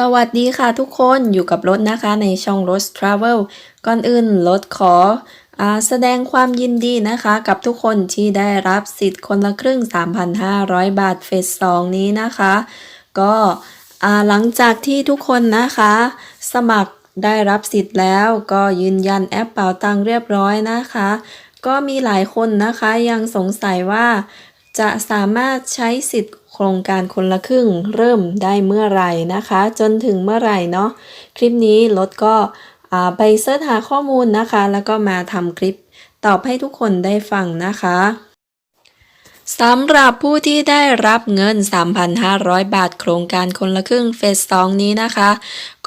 สวัสดีค่ะทุกคนอยู่กับรถนะคะในช่องรถ Travel ก่อนอื่นรถขออแสดงความยินดีนะคะกับทุกคนที่ได้รับสิทธิ์คนละครึ่ง 3,500 บาทเฟส2นี้นะคะ ก็หลังจากที่ทุกคนนะคะ สมัครได้รับสิทธิ์แล้วก็ยืนยันแอปเป๋าตังเรียบร้อยนะคะ ก็มีหลายคนนะคะยังสงสัยว่าจะสามารถใช้สิทธิ์ โครงการคนละครึ่งเริ่มได้เมื่อไหร่นะคะ จนถึงเมื่อไหร่เนาะคลิปนี้รถก็ไปเสิร์ชหาข้อมูลนะคะ แล้วก็มาทำคลิปตอบให้ทุกคนได้ฟังนะคะสำหรับผู้ที่ได้รับเงิน 3,500 บาทโครงการคนละครึ่งเฟส2นี้นะคะ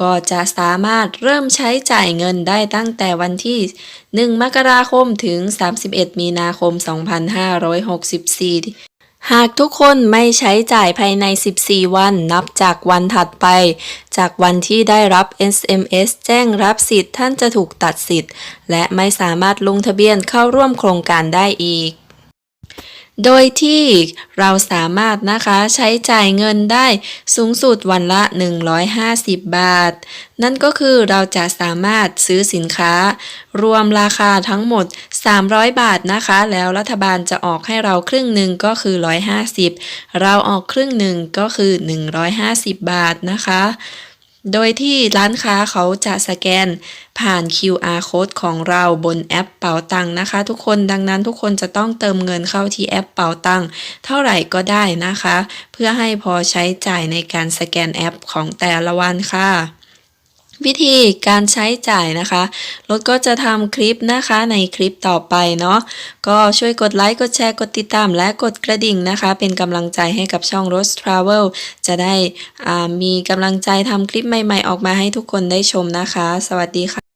ก็จะสามารถเริ่มใช้จ่ายเงินได้ตั้งแต่วันที่ 1 มกราคมถึง 31 มีนาคม 2564 หากทุกคนไม่ใช้จ่ายภายใน 14 วันนับจากวันถัดไป จากวันที่ได้รับ SMS แจ้งรับสิทธิ์ท่านจะถูกตัดสิทธิ์ และไม่สามารถลงทะเบียนเข้าร่วมโครงการได้อีก โดยที่เราสามารถนะคะใช้จ่ายเงินได้สูงสุดวันละ 150 บาท นั่นก็คือเราจะสามารถซื้อสินค้า รวมราคาทั้งหมด 300 บาทนะคะ แล้วรัฐบาลจะออกให้เราครึ่งหนึ่งก็คือ 150 เราออกครึ่งหนึ่งก็คือ 150 บาทนะคะ โดยที่ร้านค้าเขาจะสแกนผ่าน QR code ของเราบนแอปเป๋าตังนะคะ ทุกคนดังนั้นทุกคนจะต้องเติมเงินเข้าที่แอปเป๋าตังเท่าไหร่ก็ได้นะคะ เพื่อให้พอใช้จ่ายในการสแกนแอปของแต่ละวันค่ะ วิธีการใช้จ่ายนะคะรถก็จะทำคลิปนะคะในคลิปต่อไปเนาะก็ช่วยกดไลค์ กดแชร์ กดติดตาม และกดกระดิ่งนะคะ เป็นกำลังใจให้กับช่อง Rose Travel จะได้อ่ามีกำลังใจทำคลิปใหม่ๆ ออกมาให้ทุกคนได้ชมนะคะ สวัสดีค่ะ